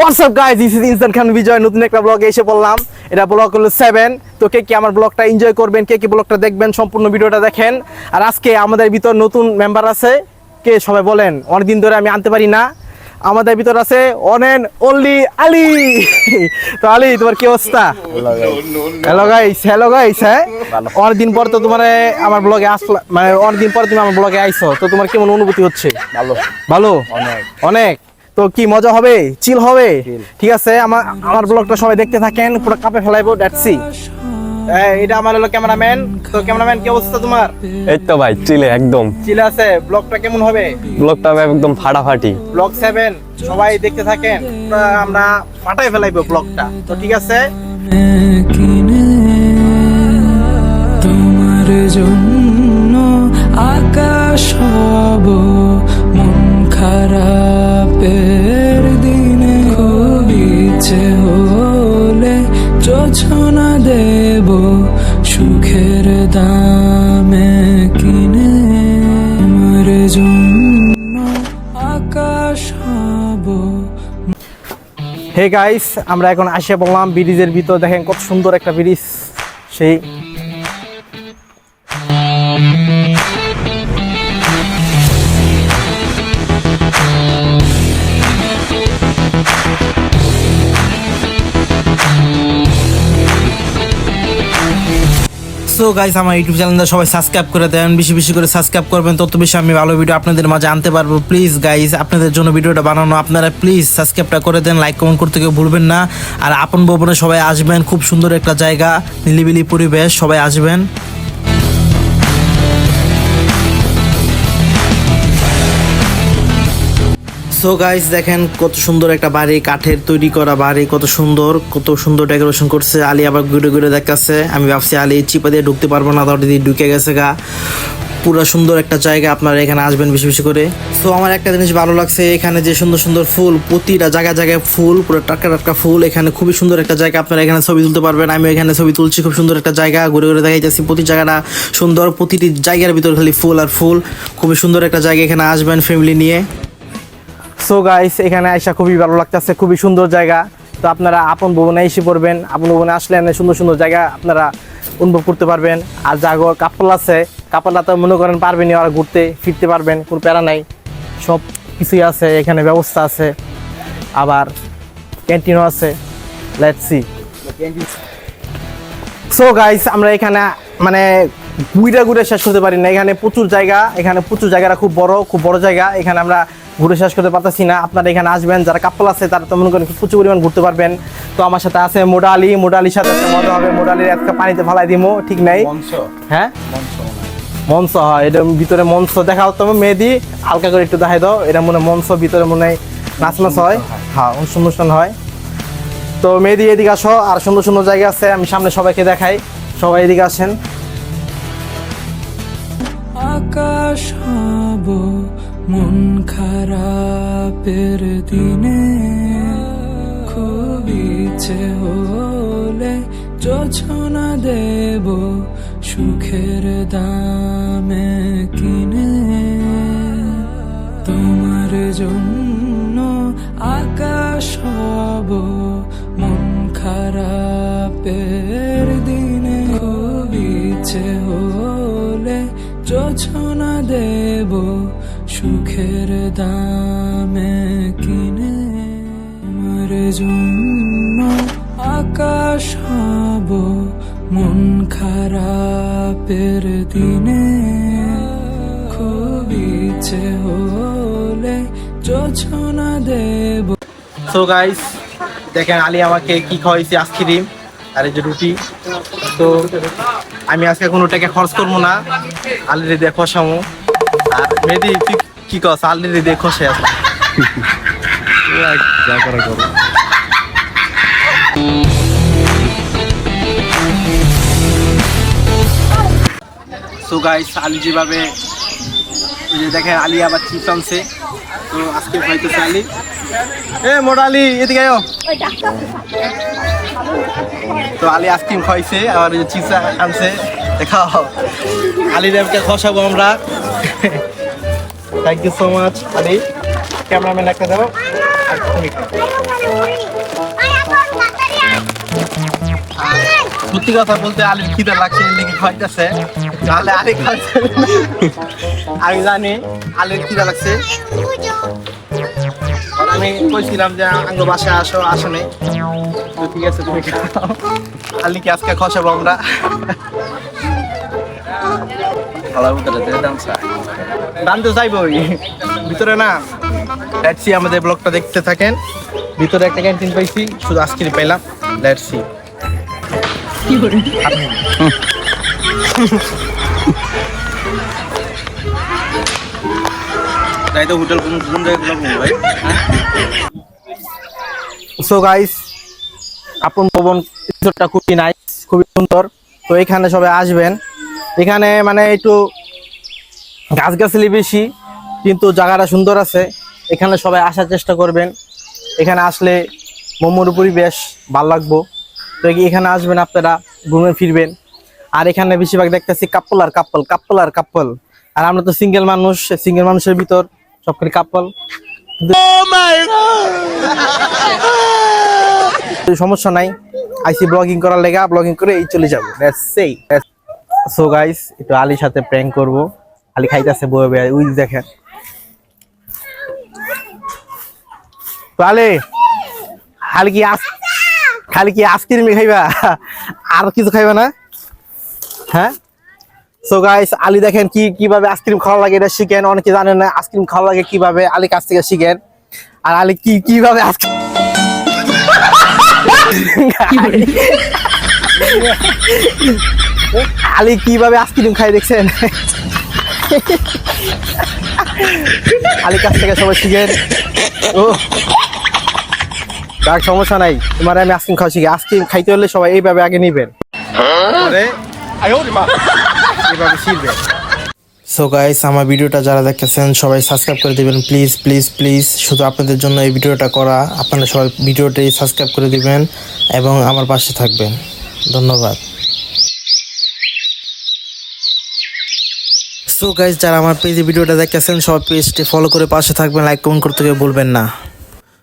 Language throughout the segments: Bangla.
হোয়াটসঅ্যাপ গাইজ দিস ইজ ইনসান খান বিজয় নতুন একটা ব্লগে এসে বললাম এটা ব্লগ হলো সেভেন তো কে কি আমার ব্লগটা এনজয় করবেন কে কি ব্লগটা দেখবেন সম্পূর্ণ ভিডিওটা দেখেন। আর আজকে আমাদের ভিতর নতুন মেম্বার আছে। কে সবাই বলেন অনেকদিন ধরে আমি আনতে পারি না। আমাদের ভিতর আছে অনেন অনলি আলী। তো আলী তোমার কি অবস্থা? হ্যালো গাইস হ্যালো গাইস হ্যাঁ? অনেকদিন পর তো তোমার আমার ব্লগে আসলা মানে অনেকদিন পর তুমি আমার ব্লগে আইছো। তো তোমার কেমন অনুভূতি হচ্ছে? ভালো। ভালো? অনেক। অনেক? তো কি মজা হবে? চিল হবে? ঠিক আছে আমার আমার ব্লগটা সবাই দেখতে থাকেন পুরো কাপে ফেলাইবো ড্যাটসি এটা আমার হলো ক্যামেরাম্যান। তো ক্যামেরাম্যান কি অবস্থা তোমার? এই তো ভাই চিলে একদম। চিল আছে ব্লগটা কেমন হবে? ব্লগটা একদম ফাটাফাটি। ব্লগ সেভেন সবাই দেখতে থাকেন আমরা ফাটাই ফেলাইবো ব্লগটা তো ঠিক আছে? তোমার জন্য আকাশ হব মন খারাপের ইচ্ছে হলে যোছনা দেব, সুখের দামে কিনে আমার জন্য আকাশ হব। হে গাইস আমরা এখন আসে বললাম ব্রিজের ভিতর। দেখেন কত সুন্দর একটা ব্রিজ। সেই সো গাইস আমার ইউটিউব চ্যানেলটা সবাই সাবস্ক্রাইব করে দেন। বেশি বেশি করে সাবস্ক্রাইব করবেন, তত বেশি আমি ভালো ভিডিও আপনাদের মাঝে আনতে পারব। প্লিজ গাইস আপনাদের জন্য ভিডিওটা বানানো আপনারা প্লিজ সাবস্ক্রাইবটা করে দেন লাইক কমেন্ট করতে কেউ ভুলবেন না। আর আপন ভবনে সবাই আসবেন, খুব সুন্দর একটা জায়গা, নিলিবিলি পরিবেশ, সবাই আসবেন। সো গাইস দেখেন কত সুন্দর একটা বাড়ি, কাঠের তৈরি করা বাড়ি, কত সুন্দর কত সুন্দর ডেকোরেশন করছে। আলী আবার ঘুরে ঘুরে দেখাচ্ছে। আমি ভাবছি, আলী, চিপা দিয়ে ঢুকতে পারব না, দরজা দিয়ে ঢুকে গেছে গা। পুরো সুন্দর একটা জায়গা, আপনারা এখানে আসবেন বেশি বেশি করে। তো আমার একটা জিনিস ভালো লাগছে, এখানে যে সুন্দর সুন্দর ফুল, প্রতিটা জায়গায় জায়গায় ফুল, পুরো টাটকা টাটকা ফুল, এখানে খুবই সুন্দর একটা জায়গা, আপনারা এখানে ছবি তুলতে পারবেন। আমি এখানে ছবি তুলছি, খুব সুন্দর একটা জায়গা, ঘুরে ঘুরে দেখাইতেছি প্রতি জায়গাটা সুন্দর, প্রতিটি জায়গার ভিতর খালি ফুল আর ফুল। খুবই সুন্দর একটা জায়গা, এখানে আসবেন ফ্যামিলি নিয়ে। সো গাইস এখানে আইসা খুবই ভালো লাগতেছে, খুবই সুন্দর জায়গা। তো আপনারা আপন ভবনে এসে পড়বেন। আপন ভবনে আসলে সুন্দর সুন্দর জায়গা আপনারা অনুভব করতে পারবেন। আর জাগো কাপল আছে তো মনে করেন পারবেন আর ঘুরতে, ফিরতে পারবেন, কোনো প্যারা নাই। সব কিছুই আছে, এখানে ব্যবস্থা আছে। আবার ক্যান্টিনও আছে। লেটস সো গাইস আমরা এখানে মানে ঘুরে ঘুরে শেষ করতে পারি না। এখানে প্রচুর জায়গা, এখানে প্রচুর জায়গাটা খুব বড় খুব বড় জায়গা। এখানে আমরা ঘুরে শেষ করতে পারতেছি না। আপনারা এখানে আসবেন যারা কাপল আছে তারা তো মনে করেন প্রচুর পরিমাণ ঘুরতে পারবেন। তো আমার সাথে আছে মোডালি। মোডালির সাথে মজা হবে। মোডালির একটা পানিতে ফালাই দিমো ঠিক নাই? হ্যাঁ? মঞ্চ। মঞ্চ হয় এটা ভিতরে মঞ্চ। দেখা হতো মেহেদি হালকা করে একটু দেখাই দাও। এটা মনে হয় মঞ্চ ভিতরে মনে হয় নাচ নাচ হয়। হ্যাঁ অনুষ্ঠান অনুষ্ঠান হয়। তো মেহেদি এদিকে আসো। আর সুন্দর সুন্দর জায়গা আছে আমি সামনে সবাইকে দেখাই। সবাই এদিকে আসেন। আকাশ হব মন খারাপের দিনে খুব ইচ্ছে হলে যোছনা দেব সুখের দামে কিনে। তোমার জন্য আকাশ হব মন খারাপের দিনে। খুব ইচ্ছে হলে যোছনা সুখের দামে কিনে তোমার জন্য আকাশ হব মন খারাপের দিনে। খুব ইচ্ছে হলে যোছনা দেব। সো গাইস দেখেন আলী আমাকে কি খাওয়াইছে আইসক্রিম আর এই যে রুটি। তো আমি আজকে কোনোটাকে খরচ করব না। আলির দিয়ে খসামো। আর মেহেদি কি কস? আলির করা করো সো যেভাবে যে দেখেন আলী আবার চিপস আনছে। তো আজকে খাইতেছে আলী। এ, মোটা আলী, এদিকে তো আলী আইসক্রিম খাইছে, আবার চিপস আনছে। দেখাও। আলী দেবকে খসাবো আমরা। Thank you so much Ali cameraman একটা দাও। সত্যি কথা বলতে আলির খিদে লাগছে লিখি খাইতেছে। তাহলে আলি খাচ্ছে আমি জানি আলির খিদে লাগছে। আমি কইছিলাম যে আঙ্গ বাসায় আসো আসো নেই তো ঠিক আছে তুমি খাও আলি কি আজকে খসাবো আমরা ভালো মতো দাম চাই দান তো যাইবই। ভিতরে না লেটস সি আমাদের ব্লগটা দেখতে থাকেন। ভিতরে একটা ক্যান্টিন পাইছি শুধু আজকেরই পাইলাম লেটস সি তাই তো হোটেল কোন কোন জায়গায় ভাই সো গাইস আপন ভবন খুবই নাইস খুবই সুন্দর। তো এখানে সবাই আসবেন। এখানে মানে একটু গাছগাছালি বেশি, কিন্তু জায়গাটা সুন্দর আছে। এখানে সবাই আসার চেষ্টা করবেন। এখানে আসলে মোমোর পরিবেশ ভালো লাগবো। তো এখানে আসবেন আপনারা ঘুরে ফিরবেন। আর এখানে বেশিরভাগ দেখতেছি কাপ্পল আর কাপ্পল কাপ্পল আর কাপ্পল। আর আমরা তো সিঙ্গেল মানুষ সিঙ্গেল মানুষের ভিতর সব করে কাপ্পল। সমস্যা নাই, আইসি ব্লগিং করার লেগা, ব্লগিং করে এই চলে যাব। সো গাইস একটু আলীর সাথে প্র্যাঙ্ক করব। আলী খাইতেছে বয়ে বয়ে উই দেখেন। তো আলে, খালি কি আস খালি কি আইসক্রিম খাইবা? আর কিছু খাইবা না? হ্যাঁ? সো গাইস আলী দেখেন কি, কীভাবে আইসক্রিম খাওয়া লাগে এটা শিখেন, অনেকে জানেন না আইসক্রিম খাওয়া লাগে কীভাবে আলী কাছ থেকে শিখেন। আর আলী কি, কীভাবে আইসক্রিম আলী কীভাবে আইসক্রিম খাই দেখছেন? আলী কাছ থেকে সবাই শিখেন। ও তার সমস্যা নাই। তোমার আমি আইসক্রিম খাওয়া শিখি। আইসক্রিম খাইতে হলে সবাই এইভাবে আগে নিবেন। এইভাবে শিখবেন। সো গাইস আমার ভিডিওটা যারা দেখতেছেন, সবাই সাবস্ক্রাইব করে দিবেন। প্লিজ প্লিজ প্লিজ শুধু আপনাদের জন্য এই ভিডিওটা করা। আপনারা সবাই ভিডিওটি সাবস্ক্রাইব করে দিবেন এবং আমার পাশে থাকবেন। ধন্যবাদ। সো গাইজ যারা আমার পেজে ভিডিওটা দেখতেছেন, সবাই পেজটি ফলো করে পাশে থাকবেন লাইক কমেন্ট করতে বলবেন না।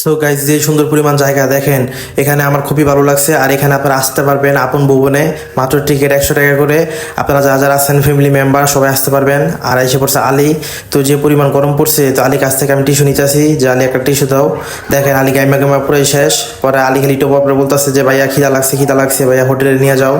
সো গাইজ যে সুন্দর পরিমাণ জায়গা দেখেন, এখানে আমার খুবই ভালো লাগছে। আর এখানে আপনারা আসতে পারবেন আপন ভুবনে, মাত্র টিকিট একশো টাকা করে। আপনারা যারা যারা আছেন ফ্যামিলি মেম্বার সবাই আসতে পারবেন। আর এসে পড়ছে আলী, তো যে পরিমাণ গরম পড়ছে, তো আলী কাছ থেকে আমি টিস্যু নিতে আসি। যে আলী একটা টিস্যু দাও। দেখেন আলী গাইমা গাইমা পুরো শেষ। পরে আলী খালি টোপ আপরে বলতেছে যে, ভাইয়া, খিদা লাগছে খিদা লাগছে, ভাইয়া হোটেলে নিয়ে যাও।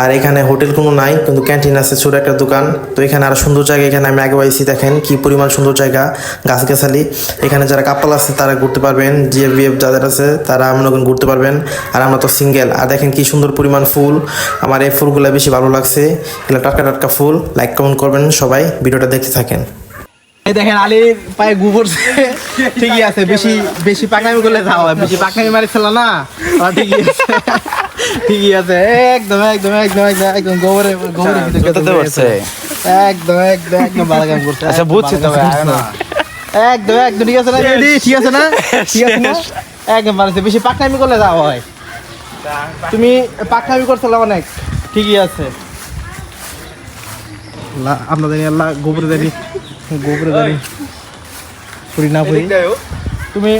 আর এখানে হোটেল কোনো নাই, কিন্তু ক্যান্টিন আছে, ছোটো একটা দোকান। তো এখানে আরও সুন্দর জায়গা, এখানে আমি আগে পাইছি দেখেন কি পরিমাণ সুন্দর জায়গা গাছগাছালি এখানে যারা কাপাল আছে, তারা ঘুরতে পারবেন। জিএফবিএফ যাদের আছে তারা মনে করেন ঘুরতে পারবেন। আর আমরা তো সিঙ্গেল আর দেখেন কি সুন্দর পরিমাণ ফুল। আমার এই ফুলগুলো বেশি ভালো লাগছে। এগুলো টাটকা টাটকা ফুল। লাইক কমেন্ট করবেন সবাই। ভিডিওটা দেখতে থাকেন। এই দেখেন আলীর পায়ে গোবর ঠিকই আছে বেশি বেশি পাকনামি করলে যাও বেশি পাকনামি মারিছিল না। ঠিকই আছে। ঠিকই আছে। একদম একদম একদম একদম একদম গোবরে গোবরে একদম একদম একদম ভালো কাম করছে। আচ্ছা, বুঝছি তবে, না। একদম একদম ঠিক আছে না রেডি? ঠিক আছে না? ঠিক আছে না? একদম। বেশি পাকনামি করলে হয়। তুমি পাকনামি করছিলে অনেক? ঠিকই আছে। আল্লাহ গোবরে গোবরে না তুমি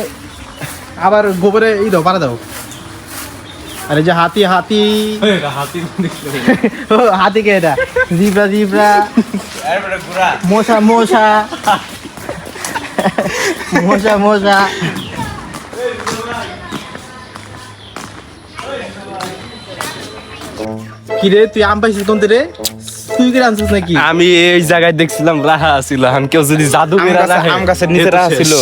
আবার গোবরে ই দাও পারা দাও। আরে যে হাতি হাতি। হাতি কে এটা? Zebra zebra. মশা মশা। মশা মশা কিরে তুই আম পাইছিস কোন রে তুই কি আনছিস নাকি? আমি এই জায়গায় দেখছিলাম রাহা ছিল কেউ যদি জাদু আম গাছের নিচে রাহা ছিল।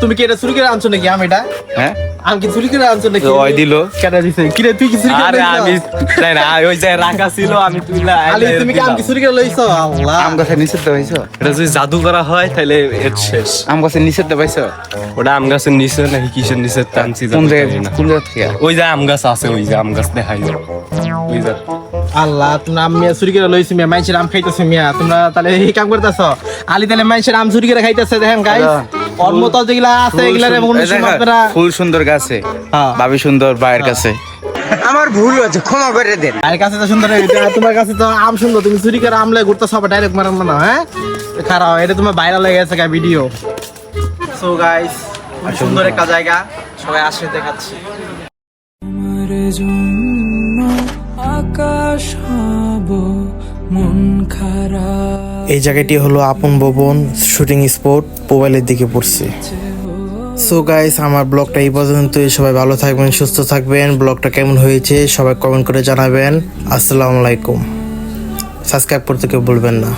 তুমি কি এটা চুরি করে আনছো নাকি আম এটা? হ্যাঁ? আম কি চুরি করে আনছো নাকি? ওই দিল। কেটে দিছে? কিরে তুই কি চুরি করে আরে আমি তাই না ওই জায়গায় রাখা ছিল আমি তুইলা আলি তুমি কি আম কি চুরি করে লইছো? আল্লাহ। আম গাছের নিচে তো এটা যদি জাদু করা হয় তাহলে এর শেষ। আম গাছের নিচে তো ওটা আম গাছের নিচে নাকি কিসের নিচে টানছি কোন জায়গায় কোন জায়গা ওই যে আম গাছ আছে ওই যে আম গাছ দেখাই ওই যে আল্লাহ তুমি আম মিয়া চুরি করে লইছো মিয়া মাইছের আম খাইতেছে মিয়া। তোমরা তাহলে এই কাম করতেছ? আলি তাহলে মাইছের আম চুরি করে খাইতেছে দেখেন গাইস ওর যেগুলা আছে এগুলা রে ফুল মনুষ্য সুন্দর- আপনারা ফুল সুন্দর গাছে। হ্যাঁ। ভাবি সুন্দর বায়ের কাছে। আমার ভুল হচ্ছে ক্ষমা করে দেন। আর কাছে তো সুন্দর তোমার কাছে তো আম সুন্দর তুমি চুরি করে আমলে ঘুরতেছ আবার ডাইরেক্ট মারান না হ্যাঁ? খারাপ এটা তোমার ভাইরাল হয়ে গেছে ভিডিও সো গাইস সুন্দর একটা জায়গা সবাই আসে দেখাচ্ছি। আমার জন্য আকাশ হব। এই জায়গাটি হলো আপন ভবন শুটিং স্পট মোবাইলের দিকে পড়ছে। সো গাইস আমার ব্লগটা এই পর্যন্ত সবাই ভালো থাকবেন সুস্থ থাকবেন। ব্লগটা কেমন হয়েছে সবাই কমেন্ট করে জানাবেন। আসসালামু আলাইকুম। সাবস্ক্রাইব করতে কেউ বলবেন না।